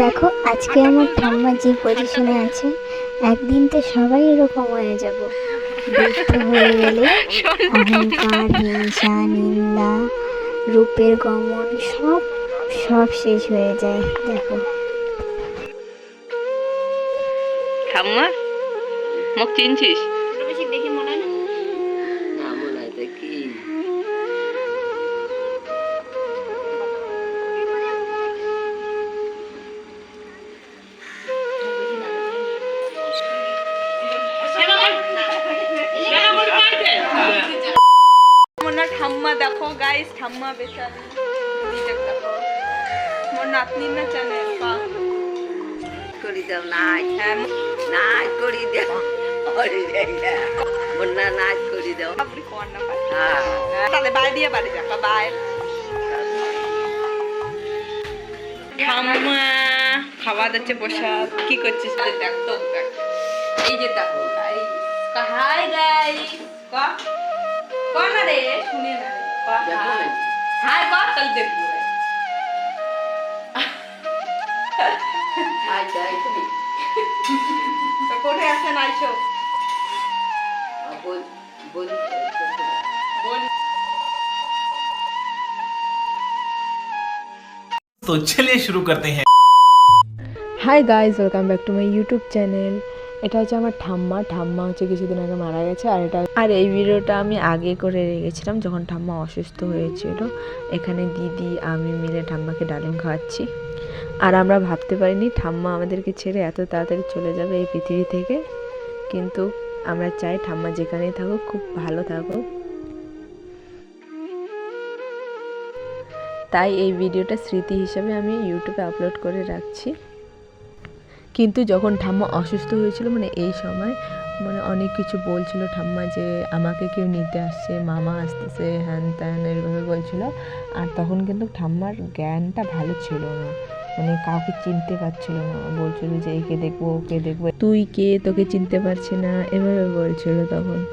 দেখো, আজকে আমার ঠাম্মা যে পজিশনে আছে একদিন তো সবাই এরকম হয়ে যাব। বৃদ্ধ হয়ে গেলে অহংকার, হিংসা, নিন্দা, রূপের গমন, সব সব শেষ হয়ে যায়, দেখো। ঠাম্মা, মুখ চিনছিস? মোর নাতনি না চ্যানেল করি দাও নাচ হ্যাঁ নাচ করি দাও। বন্যা নাচ করি দাও। হ্যাঁ। তাহলে বাই দিয়ে বাড়ি যাকা বাই। ঠাম্মা খাওয়া যাচ্ছে প্রসাদ কি করছিস? দেখ তো এই যে দেখো হাই গাইস ক না রে? শুনে না। হাই ক দেখব। আচ্ছা আচ্ছা তো কোথায় আছেন আইসো বল বল বোন तो चलिए शुरू करते हैं hi guys welcome back to my YouTube channel এটা হচ্ছে আমার ঠাম্মা ঠাম্মা হচ্ছে কিছুদিন আগে মারা গেছে আর এটা আর এই ভিডিওটা আমি আগে করে রেখেছিলাম যখন ঠাম্মা অসুস্থ হয়েছিল এখানে দিদি আমি মিলে ঠাম্মাকে ডালিম খাওয়াচ্ছি আর আমরা ভাবতে পারিনি, ঠাম্মা আমাদেরকে ছেড়ে এত তাড়াতাড়ি চলে যাবে এই পৃথিবী থেকে। কিন্তু আমরা চাই ঠাম্মা যেখানেই থাকুক, খুব ভালো থাকুক। তাই এই ভিডিওটা স্মৃতি হিসেবে আমি ইউটিউবে আপলোড করে রাখছি। কিন্তু যখন ঠাম্মা অসুস্থ হয়েছিল মানে এই সময় মানে অনেক কিছু বলছিল ঠাম্মা যে আমাকে কেউ নিতে আসছে, মামা আসতেছে, হ্যান ত্যান এরকমই বলছিল। আর তখন কিন্তু ঠাম্মার জ্ঞানটা ভালো ছিল না। মানে কাউকে চিনতে পারছিল না। বলছিল যে, একে দেখব, ওকে দেখব। তুই কে? তোকে চিনতে পারছি না। এভাবে বলছিল তখন।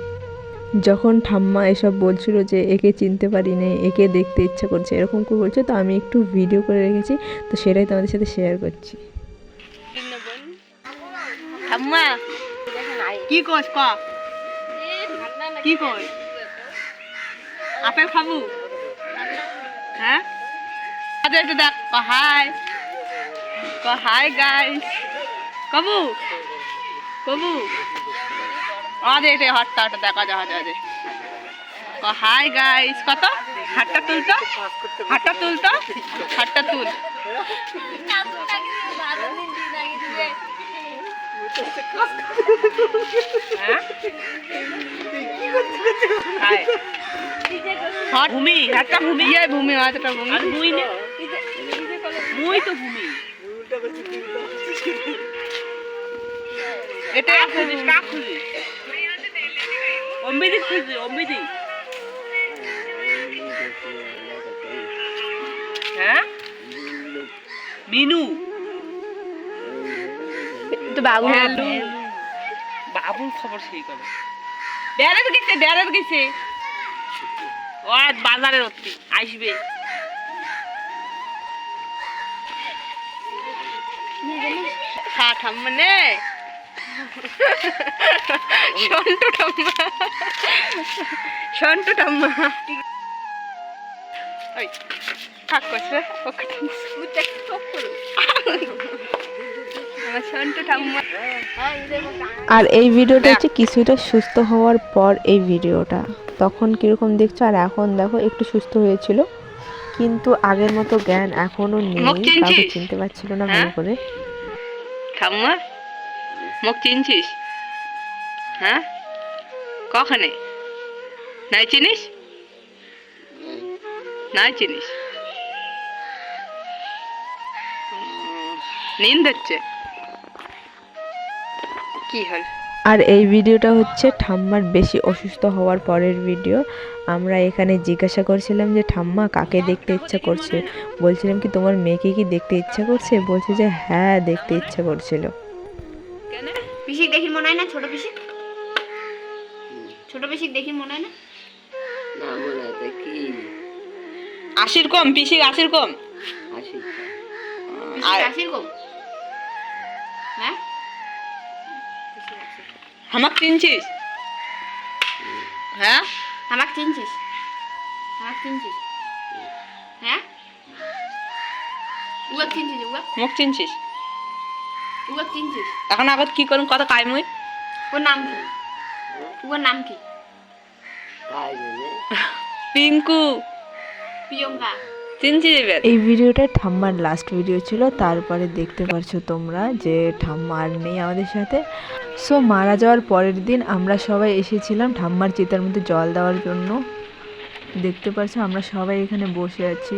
যখন ঠাম্মা এসব বলছিল যে, একে চিনতে পারি না একে দেখতে ইচ্ছা করছে, এরকম করে বলছে তো আমি একটু ভিডিও করে রেখেছি। তো সেটাই তোমাদের সাথে শেয়ার করছি। ঠাম্মা কি কস ক? কি কই আপেল খাব? হ্যাঁ? আরে একটু দেখ, ক, হাই। ক, হাই গাইস কবু? কবু? আরে এটা হাতটা হাতটা দেখা যা যা দে ক, হাই গাইস কত? হাতটা তুলতো? হাতটা তুলতো? হাতটা তুল। হট ভূমি একটা ভূমি। ইয়ে ভূমি একটা ভূমি। আর মুই নে মুই তো ভূমি। এটা খুঁজিস কাক খুঁজিস অম্বিদি খুঁজি অম্বিদি। হ্যাঁ? মিনু। তো বাবু বাবুর খবর সেই করে বেড়াতে গেছে বেড়াতে গেছে ও বাজারের অতি আসবে খা ঠাম্মা নে সন্টু ঠাম্মা সন্টু ঠাম্মা ওই থাক করছে ওকে সন্টু ঠাম্মা আর এই ভিডিওটা হচ্ছে কিছুটা সুস্থ হওয়ার পর এই ভিডিওটা। তখন কীরকম দেখছ? আর এখন দেখো একটু সুস্থ হয়েছিল। কিন্তু আগের মতো জ্ঞান এখনও নেই কাউকে চিনতে পারছিল না ভালো হ্যাঁ? করে। ঠাম্মা মুখ চিনছিস? হ্যাঁ? কখানে? নাই চিনিস? নাই চিনিস? নিন্দ হচ্ছে কি হল আর এই ভিডিওটা হচ্ছে ঠাম্মার বেশি অসুস্থ হওয়ার পরের ভিডিও। আমরা এখানে জিজ্ঞাসা করছিলাম যে ঠাম্মা কাকে দেখতে ইচ্ছা করছে? বলছিলাম কি তোমার মেয়েকে কি দেখতে ইচ্ছা করছে? বলছে যে হ্যাঁ দেখতে ইচ্ছা করছিল। কেন? পিসিক দেখি মনে হয় না? ছোট পিসিক ছোট পিসিক দেখি মনে হয় না? না মনে হয় কি? আশির কম পিসি আশির কম। আসির গো হ্যাঁ? আমাকে চিনছিস? হ্যাঁ? আমাকে চিনছিস? আমাকে চিনছিস? হ্যাঁ? উগা চিনছিস উগা মোক চিনছিস? উগা চিনছিস? এখন আগত কি করুন কত কাই মুই। ওর নাম কি? উগার নাম কি? পিঙ্কু। প্রিয়ঙ্কা। এই ভিডিওটা ঠাম্মার লাস্ট ভিডিও ছিল তারপরে দেখতে পারছ তোমরা যে ঠাম্মা আর নেই আমাদের সাথে। সো মারা যাওয়ার পরের দিন আমরা সবাই এসেছিলাম ঠাম্মার চিতার মধ্যে জল দেওয়ার জন্য। দেখতে পাচ্ছ আমরা সবাই এখানে বসে আছি।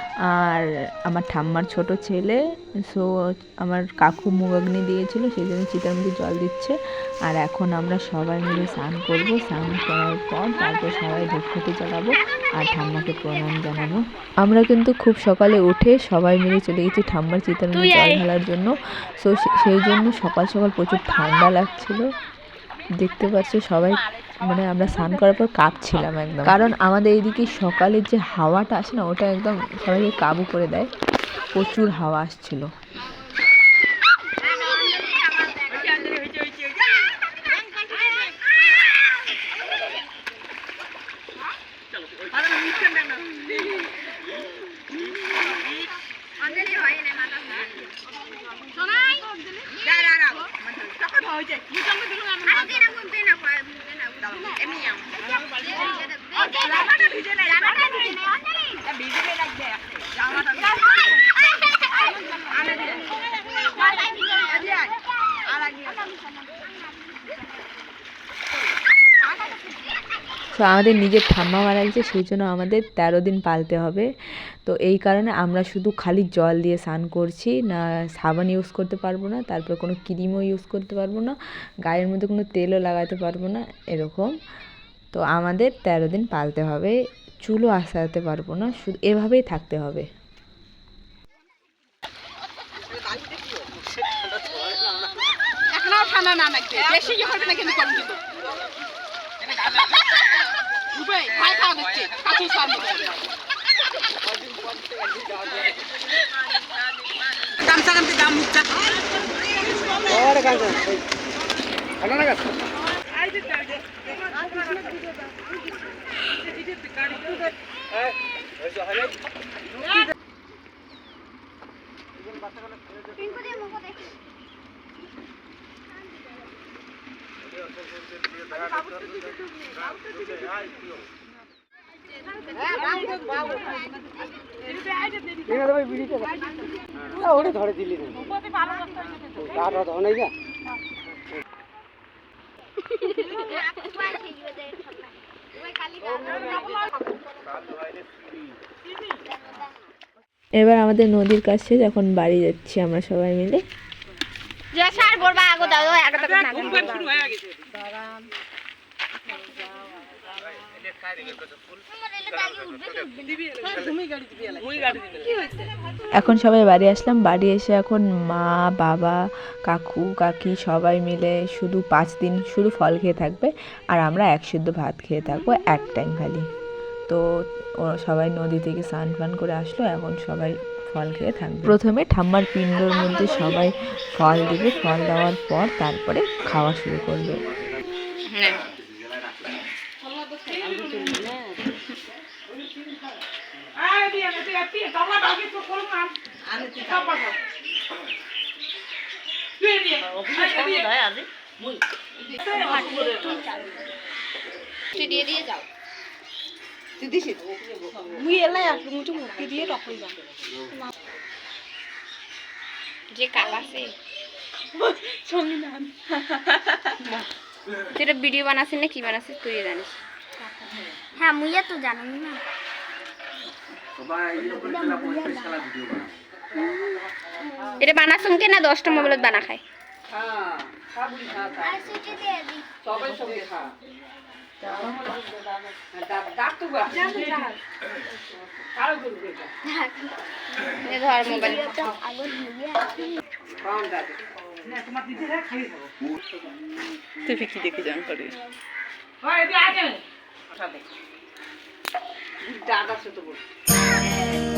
আর আমার ঠাম্মার ছোট ছেলে সো আমার কাকু মুগাগ্নি দিয়েছিল সেই জন্য চিতার মধ্যে জল দিচ্ছে। আর এখন আমরা সবাই মিলে স্নান করব স্নান করার পর তারপর সবাই ধূপকাঠি জ্বালাবো আর ঠাম্মাকে প্রণাম জানাব। আমরা কিন্তু খুব সকালে উঠে সবাই মিলে চলে গেছি ঠাম্মার চিতার মধ্যে জল ঢালার জন্য। সো সেই জন্য সকাল সকাল প্রচুর ঠান্ডা লাগছিল। দেখতে পাচ্ছ সবাই মানে আমরা স্নান করার পর কাঁপছিলাম একদম। কারণ আমাদের এইদিকে সকালের যে হাওয়াটা আসে না, ওটা একদম সবাইকে কাবু করে দেয়। প্রচুর হাওয়া আসছিল। তো আমাদের নিজের ঠাম্মা মারা গেছে, সেই জন্য আমাদের তেরো দিন পালতে হবে। তো এই কারণে আমরা শুধু খালি জল দিয়ে স্নান করছি, না সাবান ইউজ করতে পারব না, তারপর কোনো ক্রিমও ইউজ করতে পারব না, গায়ের মধ্যে কোনো তেলও লাগাতে পারব না, এরকম। তো আমাদের তেরো দিন পালতে হবে, চুলও আসাতে পারব না, শুধু এভাবেই থাকতে হবে। ঠান্ডা না নাকি বেশি ইয়ে করবে না কিন্তু গরম কিন্তু উবে ভাই খাওয়া দিচ্ছে। কাঁচু সামনে। গামছা গামছি দাম মুখটা এবার আমাদের নদীর কাছে যখন বাড়ি যাচ্ছি আমরা সবাই মিলে। এখন সবাই বাড়ি আসলাম, বাড়ি এসে এখন মা, বাবা, কাকু, কাকি সবাই মিলে শুধু পাঁচ দিন শুধু ফল খেয়ে থাকবে, আর আমরা এক সিদ্ধ ভাত খেয়ে থাকব এক টাইম খালি। তো সবাই নদী থেকে স্নান ফান করে আসলো, এখন সবাই ফল খেয়ে থাকবে। প্রথমে ঠাম্মার পিণ্ডর মধ্যে সবাই ফল দিবে ফল দেওয়ার পর তারপরে খাওয়া শুরু করবে। দিয়ে দিয়ে যাও। মুই এলাই আসলো মুই তো মুক্তি দিয়ে রকম যা যে কাল আছে? তুই এটা ভিডিও বানাছিস না কি বানাছিস তুই জানিস। হ্যাঁ মুইয়া তো জানি না। এটা বানাসুম কে না দশটা মোবাইলত বানা খায়? হ্যাঁ খা সবাই সঙ্গে খা। তুই কি দেখে জান করে দাদা ছোট তো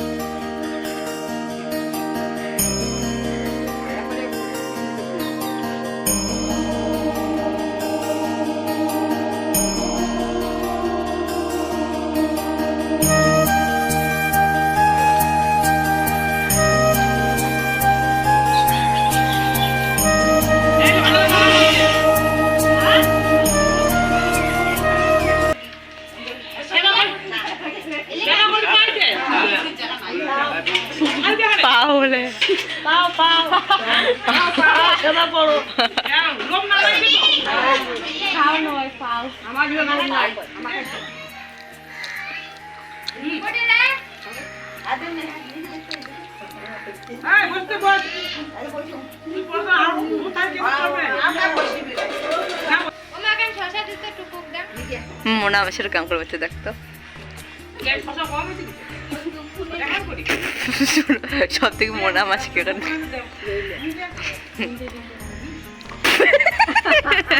মনে সাথে কাম করবে দেখতো সব থেকে মনে মাছ কেটে?